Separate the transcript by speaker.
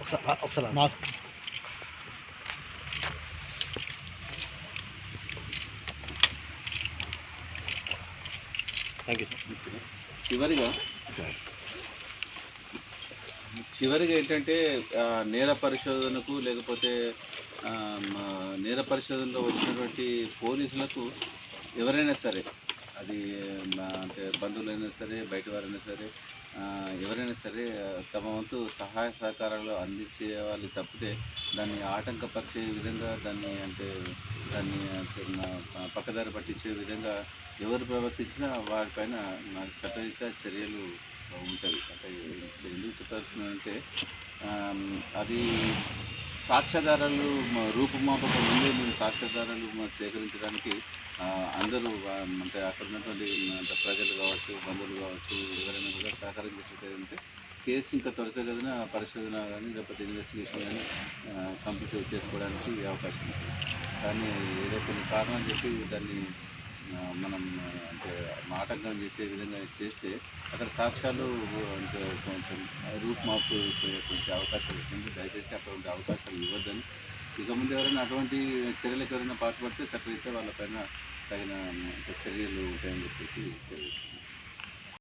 Speaker 1: ఒకసారి thank you
Speaker 2: చివరిగా
Speaker 1: sir
Speaker 2: చివరిగా ఏంటంటే నేర పరిశోధనకు లేకపోతే నేర పరిశోధనలో వచ్చినటువంటి పోలీసులకు ఎవరైనా సరే అది మా అంటే బంధువులైనా సరే బయట వారైనా సరే ఎవరైనా సరే తమ వంతు సహాయ సహకారాలు అందించే వాళ్ళు తప్పితే దాన్ని ఆటంకపరిచే విధంగా దాన్ని అంటే దాన్ని పక్కదారి పట్టించే విధంగా ఎవరు ప్రవర్తించినా వారిపైన నాకు చట్టరీత్యా చర్యలు ఉంటాయి. అంటే ఎందుకు చెప్పాల్సిందంటే అది సాక్ష్యాధారాలు రూపుమాపక ముందే నేను సాక్ష్యాధారాలు సేకరించడానికి అందరూ అంటే అక్కడ ఉన్నటువంటి ప్రజలు కావచ్చు బంధువులు కావచ్చు ఎవరైనా కూడా సహకారం చేసేటంటే కేసు ఇంకా త్వరితగతిన పరిశోధన కానీ లేకపోతే ఇన్వెస్టిగేషన్ కానీ కంప్లీట్ చేసుకోవడానికి అవకాశం ఉంది. కానీ ఏదో కొన్ని కారణాలు చెప్పి దాన్ని మనం అంటే ఆటంకం చేసే విధంగా చేస్తే అక్కడ సాక్ష్యాలు అంటే కొంచెం రూపుమాపు కొంచెం అవకాశాలు ఉంటుంది దయచేసి ఉండే అవకాశాలు ఇవ్వద్దని ఇక ముందు ఎవరైనా అటువంటి చర్యలకు ఎవరైనా పాటుపడితే చట్టరీత్యా వాళ్ళపైన తగిన చర్యలు ఉంటాయని చెప్పేసి తెలియజేస్తున్నాను.